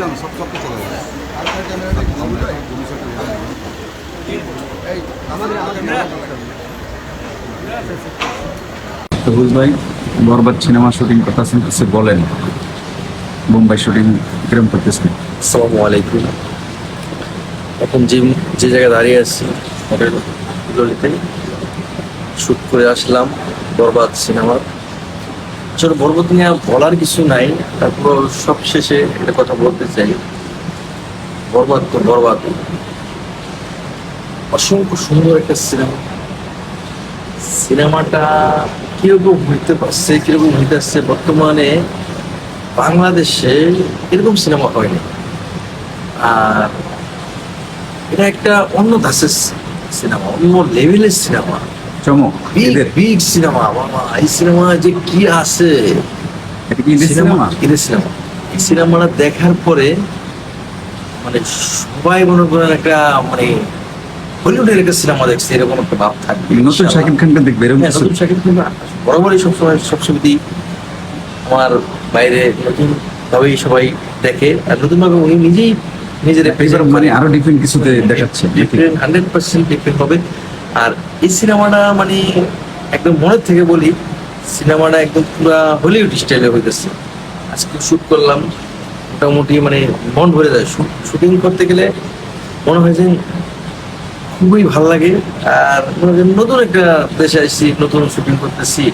Kitchen সব সব চলে যায় ভাই বরবাদ সিনেমা শুটিং করতেছেন কিছু বলেন। মুম্বাই শুটিং কিরম করতেছেন আসসালামু আলাইকুম। এখন যে যে জায়গায় দাঁড়িয়ে আছি হোটেল শুট করে আসলাম বরবাদ সিনেমা আসলে বরবাদ নিয়ে বলার কিছু নাই। তারপর সব শেষে একটা কথা বলতে চাই। বরবাদ তো বরবাদ অসংখ্য সুন্দর একটা সিনেমা। সিনেমাটা কীরকম হইতে পারছে, কীরকম হইতেছে বর্তমানে বাংলাদেশে এরকম সিনেমা হয়নি। আর এটা একটা অন্য ধাঁচের সিনেমা, অন্য লেভেলের সিনেমা। চমক এদের। বিগ সিনেমা বাবা এই সিনেমা যে কি আছে? এটা কি ঈদের সিনেমা? ঈদের সিনেমা। এই সিনেমাটা দেখার পরে মানে সবাই মনে করেন একটা মানে হলিউডের একটা সিনেমা দেখছে এরকম একটা ভাব থাকবে নতুন শাকিব খানকে দেখবে এরকম হ্যাঁ, নতুন শাকিব খান বরাবরই সবসময় সবসময় আমার বাইরে নতুন ভাবেই সবাই দেখে আর নতুন ভাবে উনি নিজেই নিজের মানে আরও ডিফারেন্ট কিছুতে দেখাচ্ছে ডিফারেন্ট হান্ড্রেড পার্সেন্ট ডিফারেন্ট হবে। আর এই সিনেমাটা মানে একদম মনের থেকে বলি, সিনেমাটা একদম পুরো হলিউড স্টাইলে হইতেছে। আজকে শুট করলাম, মোটামুটি মানে মন ভরে যায়। শুটিং করতে গেলে মনে হয় যে খুবই ভালো লাগে। আর মনে হয় নতুন একটা দেশে আসছি, নতুন শুটিং করতেছি।